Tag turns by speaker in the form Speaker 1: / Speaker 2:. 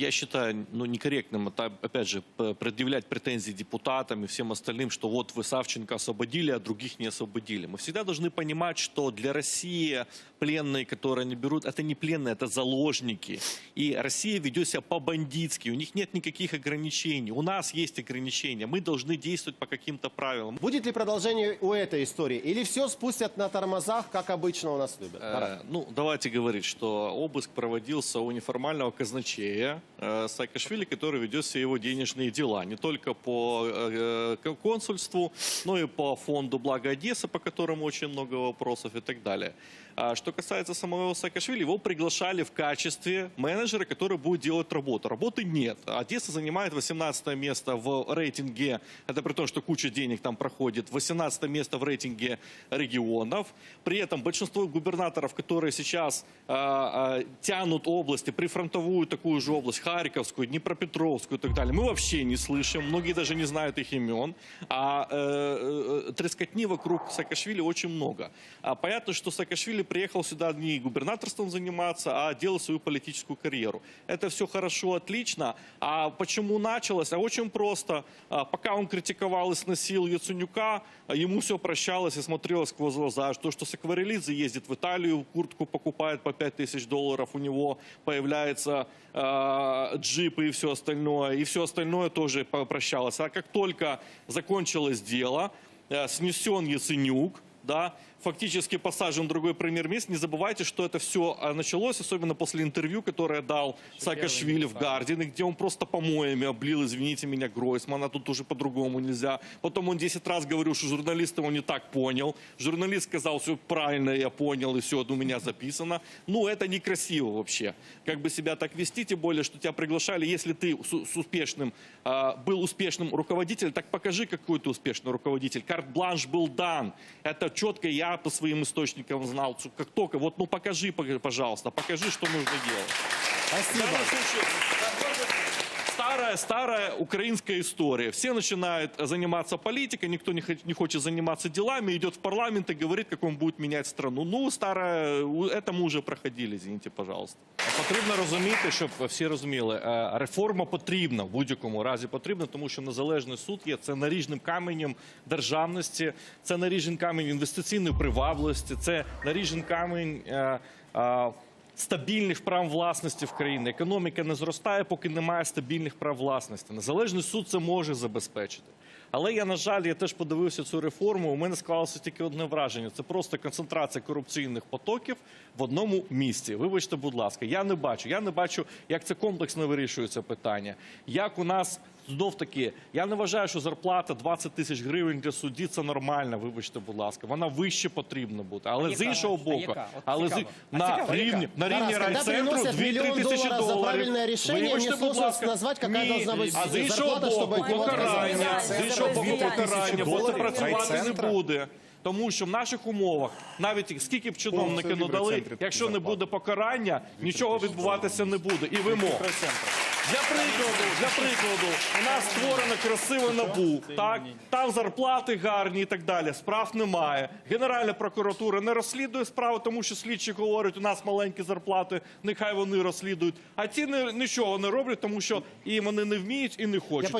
Speaker 1: Я считаю, ну, некорректным, это, опять же, предъявлять претензии депутатам и всем остальным, что вот вы Савченко освободили, а других не освободили. Мы всегда должны понимать, что для России пленные, которые они берут, это не пленные, это заложники. И Россия ведет себя по-бандитски, у них нет никаких ограничений. У нас есть ограничения, мы должны действовать по каким-то правилам.
Speaker 2: Будет ли продолжение у этой истории? Или все спустят на тормозах, как обычно у нас любят?
Speaker 1: Э, Ну, давайте говорить, что обыск проводился у неформального казначея Саакашвили, который ведет все его денежные дела. Не только по э, э, консульству, но и по фонду «Благо Одесса», по которому очень много вопросов и так далее. А что касается самого Саакашвили, его приглашали в качестве менеджера, который будет делать работу. Работы нет. Одесса занимает 18 место в рейтинге, это при том, что куча денег там проходит, 18 место в рейтинге регионов. При этом большинство губернаторов, которые сейчас а, а, тянут области, прифронтовую такую же область, Харьковскую, Днепропетровскую и так далее, мы вообще не слышим, многие даже не знают их имен. А э, э, трескотни вокруг Саакашвили очень много. А понятно, что Саакашвили приехал сюда не губернаторством заниматься, а делать свою политическую карьеру. Это все хорошо, отлично. А почему началось? А очень просто. А, Пока он критиковал и сносил Яценюка, ему все прощалось и смотрелось сквозь глаза. То, что Сакварелидзе ездит в Италию, куртку покупает по 5 тысяч долларов, у него появляется э, джип и все остальное, и все остальное тоже попрощалось. А как только закончилось дело, э, снесен Яценюк, да, фактически посажен другой премьер-министр. Не забывайте, что это все а, началось, особенно после интервью, которое дал Саакашвили в Гардине, где он просто помоями облил, извините меня, Гройсмана, тут уже по-другому нельзя. Потом он 10 раз говорил, что журналист его не так понял. Журналист сказал, все правильно, я понял, и все у меня записано. Ну, это некрасиво вообще. Как бы себя так вести, тем более, что тебя приглашали, если ты с, с успешным, а, был успешным руководителем, так покажи, какой ты успешный руководитель. Карт-бланш был дан. Это четко я по своим источникам знал. Как только, вот ну покажи, пожалуйста, покажи, что нужно делать.
Speaker 2: Спасибо
Speaker 1: данном случае, Старая, старая украинская история. Все начинают заниматься политикой, никто не, хо- не хочет заниматься делами, идет в парламент и говорит, как он будет менять страну. Ну, старая, у- это мы уже проходили, извините, пожалуйста. Потрібно розуміти, щоб всі розуміли, е, реформа потрібна в будь-якому разі потрібна, тому що незалежний суд є це наріжним каменем державності, це наріжним камінь інвестиційної привабливості, це наріжним камінь. Стабільних прав власності в країні. Економіка не зростає, поки немає стабільних прав власності. Незалежний суд це може забезпечити. Але я, на жаль, я теж подивився цю реформу. У мене склалося тільки одне враження: це просто концентрація корупційних потоків в одному місці. Вибачте, будь ласка, я не бачу. Я не бачу, як це комплексно вирішується питання. Як у нас знов таки, я не вважаю, що зарплата 20 тисяч гривень для судді це нормально. Вибачте, будь ласка, вона вище потрібна бути. Але з іншого боку, але з, на рівні на рівні райцентру
Speaker 2: приносят
Speaker 1: 2-3 тисячі доларів. Вибачте, будь ласка, ні. а з іншого боку, покарання, з іншого боку, покарання, бо це працювати не буде. Тому що в наших умовах, навіть скільки б чиновники не дали,
Speaker 3: райцентрі такі
Speaker 1: якщо не буде покарання, нічого відбуватися не буде. І вимог. Для прикладу, для прикладу, у нас створено красиве набу, так там зарплати гарні і так далі. Справ немає. Генеральна прокуратура не розслідує справи, тому що слідчі говорять, у нас маленькі зарплати, нехай вони розслідують. А ці не, нічого не роблять, тому що і вони не вміють і не хочуть.